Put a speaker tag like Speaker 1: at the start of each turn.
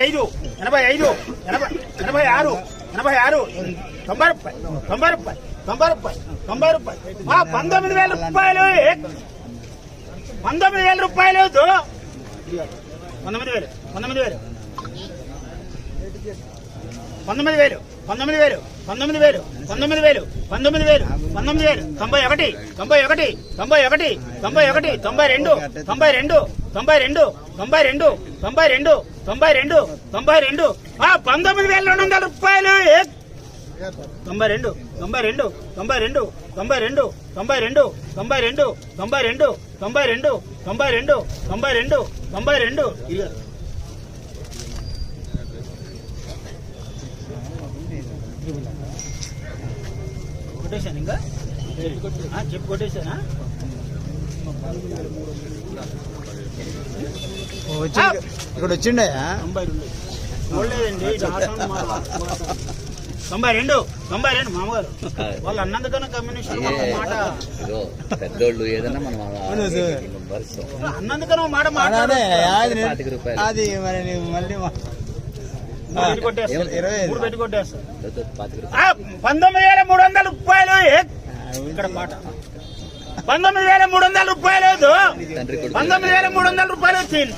Speaker 1: ఐదు ఎనభై ఐదు ఎనభై ఎనభై ఆరు ఎనభై ఆరు. తొంభై రూపాయి తొంభై రూపాయి తొంభై రూపాయి తొంభై రూపాయి మా పంతొమ్మిది వేల రూపాయలు. పంతొమ్మిది వేల రూపాయలు పంతొమ్మిది వేలు పంతొమ్మిది వేలు. పంతొమ్మిది వేలు పంతొమ్మిది వేలు పంతొమ్మిది వేలు పంతొమ్మిది వేలు పంతొమ్మిది వేలు పంతొమ్మిది వేలు. తొంభై ఒకటి తొంభై ఒకటి తొంభై ఒకటి తొంభై ఒకటి తొంభై రెండు తొంభై రెండు తొంభై రెండు తొంభై రెండు తొంభై రెండు. తొంభై రెండు తొంభై రెండు పంతొమ్మిది వేల రెండు వందల రూపాయలు తొంభై రెండు తొంభై రెండు తొంభై రెండు తొంభై రెండు తొంభై రెండు తొంభై రెండు తొంభై రెండు తొంభై రెండు తొంభై రెండు తొంభై రెండు తొంభై రెండు. కొట్టేశాను ఇంకా చెప్పు కొట్టేశానా
Speaker 2: వచ్చి ఇక్కడ వచ్చిండయా
Speaker 1: తొంభై రెండు. తొంభై రెండు మామగారు. వాళ్ళు అన్నందుకన్నా కమ్యూనిస్ట్ మాట.
Speaker 3: పెద్దోళ్ళు ఏదైనా
Speaker 1: మాట మాట్లాడే
Speaker 2: అది మరి మళ్ళీ
Speaker 1: పంతొమ్మిది వేల మూడు వందల రూపాయలు. ఇక్కడ మాట పంతొమ్మిది వేల మూడు వందల రూపాయలు. పంతొమ్మిది వేల మూడు వందల రూపాయలు వచ్చింది.